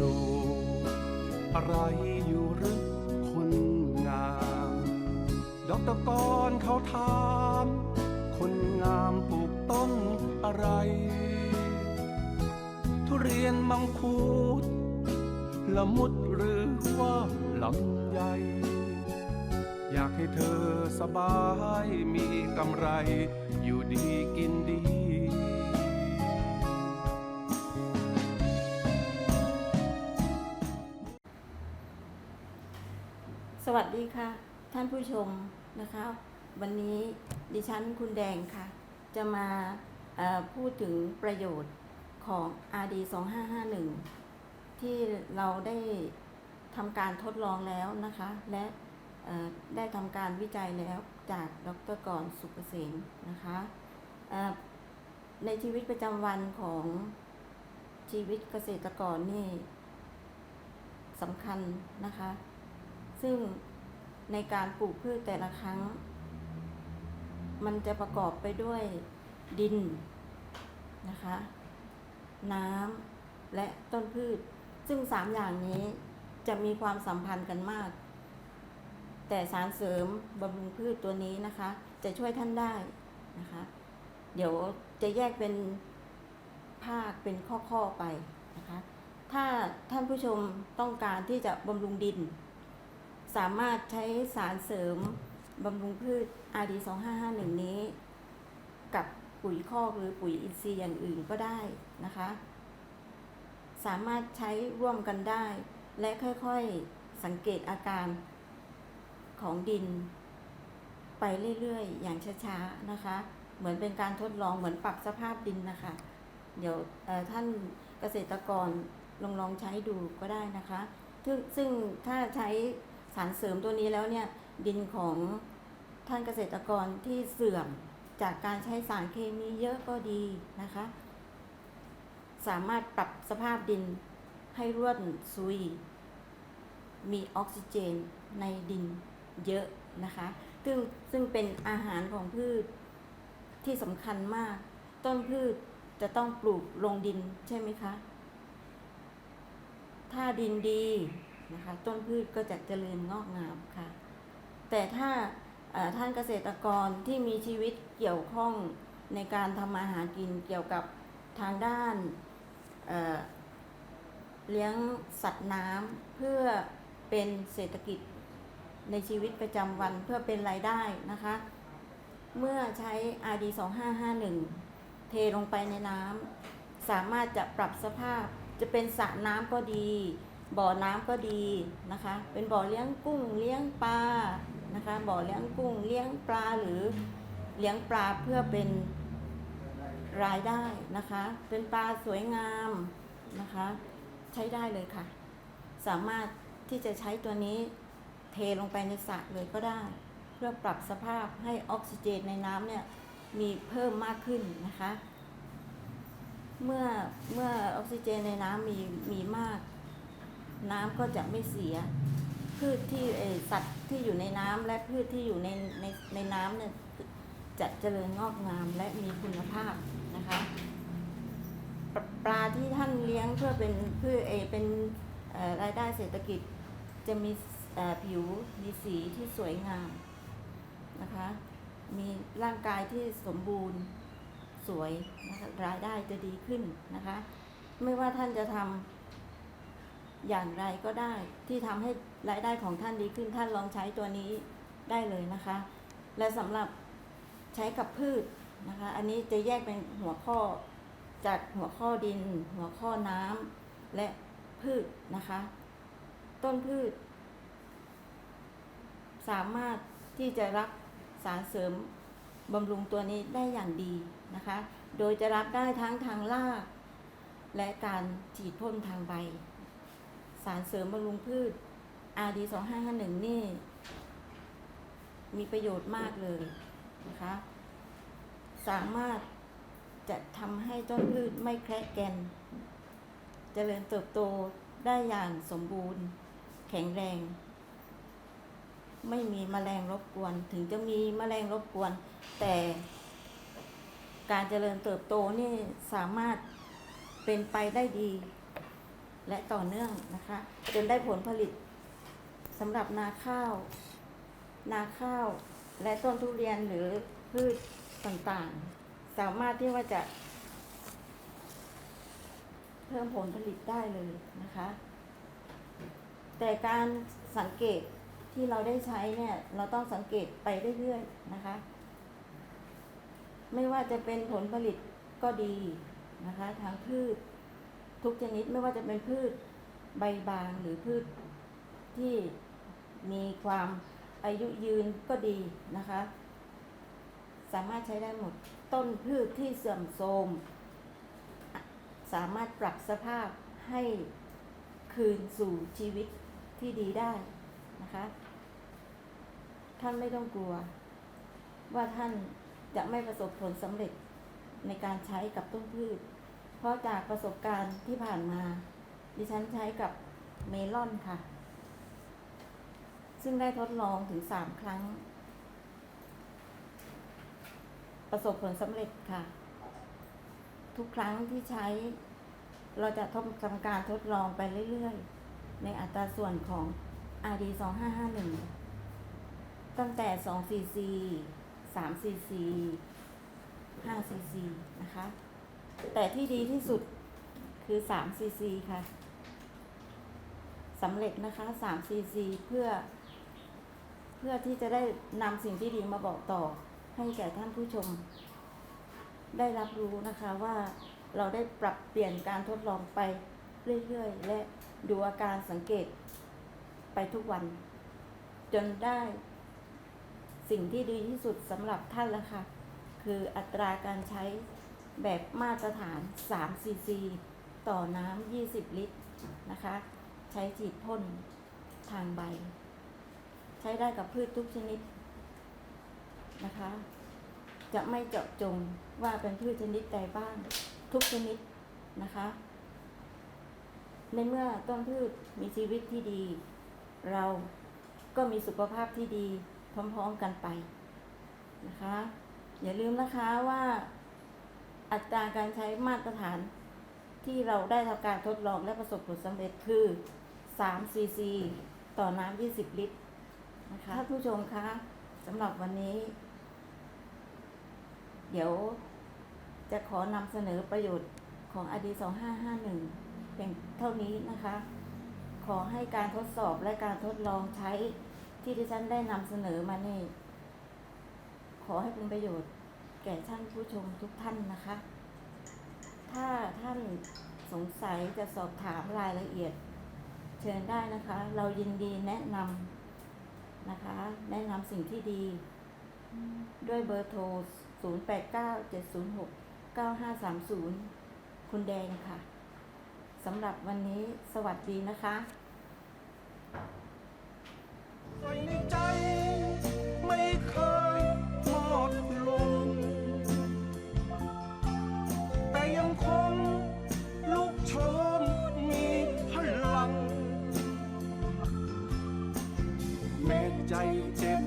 ลูกอะไรอยู่หรือคนงาม ดอกตะกอนเขาถาม คนงามปลูกต้นอะไร ทุเรียนมังคุดละมุดหรือว่าลำไยอยากให้เธอสบายมีกำไร อยู่ดีกินดี สวัสดีค่ะ ท่านผู้ชมนะคะ วันนี้ดิฉันคุณแดงค่ะ จะมาพูดถึงประโยชน์ของ RD 2551 ที่เราได้ทำการทดลองแล้วนะคะ และได้ทำการวิจัยแล้วจากดรกรสุกเกษมนะคะในชีวิตประจำวันของชีวิตเกษตรกรนี่สำคัญนะคะ ซึ่งในการปลูกพืชแต่ละครั้ง มันจะประกอบไปด้วยดินนะคะ น้ำและต้นพืช ซึ่งสามอย่างนี้จะมีความสัมพันธ์กันมาก แต่สารเสริมบำรุงพืชตัวนี้นะคะ จะช่วยท่านได้นะคะ เดี๋ยวจะแยกเป็นภาคเป็นข้อๆไปนะคะ ถ้าท่านผู้ชมต้องการที่จะบำรุงดิน สามารถใช้สารเสริมบำรุงพืช RD 2551 นี้ กับปุ๋ยคอกหรือปุ๋ยอินทรีย์อย่างอื่นก็ได้นะคะ สามารถใช้ร่วมกันได้ และค่อยๆสังเกตอาการของดิน ไปเรื่อยๆ อย่างช้าๆนะคะ เหมือนเป็นการทดลองเหมือนปรับสภาพดินนะคะ เดี๋ยวท่านเกษตรกรลองลองใช้ดูก็ได้นะคะ ซึ่งถ้าใช้ สารเสริมตัวนี้แล้วเนี่ยดินของท่านเกษตรกรที่เสื่อมจากการใช้สารเคมีเยอะก็ดีนะคะ สามารถปรับสภาพดินให้ร่วนซุย มีออกซิเจนในดินเยอะนะคะ ซึ่งซึ่งเป็นอาหารของพืชที่สำคัญมาก ต้นพืชจะต้องปลูกลงดินใช่ไหมคะ ถ้าดินดี นะคะ ต้นพืชก็จะเจริญงอกงามค่ะ แต่ถ้าท่านเกษตรกรที่มีชีวิตเกี่ยวข้องในการทำมาหากินเกี่ยวกับทางด้านเเลี้ยงสัตว์น้ำเพื่อเป็นเศรษฐกิจในชีวิตประจำวันเพื่อเป็นรายได้นะคะ เมื่อใช้ RD 2551 เทลงไปในน้ำสามารถจะปรับสภาพจะเป็นสระน้ำก็ดี บ่อน้ำก็ดีนะคะ เป็นบ่อเลี้ยงกุ้งเลี้ยงปลานะคะ บ่อเลี้ยงกุ้งเลี้ยงปลาหรือเลี้ยงปลาเพื่อเป็นรายได้นะคะ เป็นปลาสวยงามนะคะ ใช้ได้เลยค่ะ สามารถที่จะใช้ตัวนี้เทลงไปในสระเลยก็ได้ เพื่อปรับสภาพให้ออกซิเจนในน้ำเนี่ยมีเพิ่มมากขึ้นนะคะ เมื่อเมื่อออกซิเจนในน้ำมีมีมาก น้ำก็จะไม่เสีย พืชที่สัตว์ที่อยู่ในน้ำและพืชที่อยู่ในในในน้ำเนี่ยจะเจริญงอกงามและมีคุณภาพนะคะปลาปลาที่ท่านเลี้ยงเพื่อเป็นเพื่อเอเป็นรายได้เศรษฐกิจจะมีผิวมีสีที่สวยงามนะคะ มีร่างกายที่สมบูรณ์สวยนะคะรายได้จะดีขึ้นนะคะ ไม่ว่าท่านจะทำ อย่างไรก็ได้ ที่ทำให้รายได้ของท่านดีขึ้นท่านลองใช้ตัวนี้ได้เลยนะคะ และสำหรับใช้กับพืชนะคะ อันนี้จะแยกเป็นหัวข้อจากหัวข้อดิน หัวข้อน้ำและพืชนะคะ ต้นพืช สามารถที่จะรับสารเสริมบำรุงตัวนี้ได้อย่างดีนะคะ โดยจะรับได้ทั้งทางรากและการฉีดพ่นทางใบ สารเสริมบำรุงพืช RD 2551 นี่ มีประโยชน์มากเลยนะคะ สามารถจะทำให้ต้นพืชไม่แคระแกนเจริญเติบโตได้อย่างสมบูรณ์ แข็งแรง ไม่มีแมลงรบกวน ถึงจะมีแมลงรบกวน แต่การเจริญเติบโตนี่สามารถเป็นไปได้ดี และต่อเนื่องนะคะ จนได้ผลผลิตสำหรับนาข้าว นาข้าว และต้นทุเรียนหรือพืชต่างๆ สามารถที่ว่าจะ เพิ่มผลผลิตได้เลยนะคะ แต่การสังเกตที่เราได้ใช้เนี่ย เราต้องสังเกตไปเรื่อยๆนะคะ ไม่ว่าจะเป็นผลผลิตก็ดีนะคะทางพืช ทุกชนิดไม่ว่าจะเป็นพืชใบบางหรือพืชที่มีความอายุยืนก็ดีนะคะ สามารถใช้ได้หมดต้นพืชที่เสื่อมโทรมสามารถปรับสภาพให้คืนสู่ชีวิตที่ดีได้นะคะ ท่านไม่ต้องกลัว ว่าท่านจะไม่ประสบผลสำเร็จในการใช้กับต้นพืช ราะจากประสบการณ์ที่ผ่านมา ดิฉันใช้กับเมลอนค่ะ ซึ่งได้ทดลองถึงสามครั้ง ประสบผลสำเร็จค่ะ ทุกครั้งที่ใช้ เราจะทำทำการทดลองไปเรื่อยๆ ในอัตราส่วนของ RD 2551 ตั้งแต่ 2 cc 3 cc 5 cc นะคะ แต่ที่ดีที่สุดคือ3 cc ค่ะสำเร็จนะคะ3 cc เพื่อ เพื่อที่จะได้นำสิ่งที่ดีมาบอกต่อ ให้แก่ท่านผู้ชม ได้รับรู้นะคะว่าเราได้ปรับเปลี่ยนการทดลองไปเรื่อยๆ และดูอาการสังเกตไปทุกวัน จนได้ สิ่งที่ดีที่สุดสำหรับท่านละค่ะ คืออัตราการใช้ แบบมาตรฐาน3 cc ต่อน้ำ20 ลิตรนะคะ ใช้ฉีดพ่นทางใบ ใช้ได้กับพืชทุกชนิดนะคะ จะไม่เจาะจงว่าเป็นพืชชนิดใดบ้าง ทุกชนิดนะคะ ในเมื่อต้นพืชมีชีวิตที่ดี เราก็มีสุขภาพที่ดีพร้อมๆกันไปนะคะ อย่าลืมนะคะว่า อัตราการใช้มาตรฐานที่เราได้ทำการทดลองและประสบผลสำเร็จคือ3 cc ต่อน้ำ20 ลิตรนะคะท่านผู้ชมคะสำหรับวันนี้ เดี๋ยวจะขอนำเสนอประโยชน์ของอดี2551เพียงเท่านี้นะคะ ขอให้การทดสอบและการทดลองใช้ที่ดิฉันได้นำเสนอมานี่ขอให้เป็นประโยชน์ แก่ท่านผู้ชมทุกท่านนะคะ ถ้าท่านสงสัยจะสอบถามรายละเอียด เชิญได้นะคะ เรายินดีแนะนำนะคะ แนะนำสิ่งที่ดี ด้วยเบอร์โทร 0897069530 คุณแดงค่ะสำหรับวันนี้สวัสดีนะคะ แม้ใจเจ็บ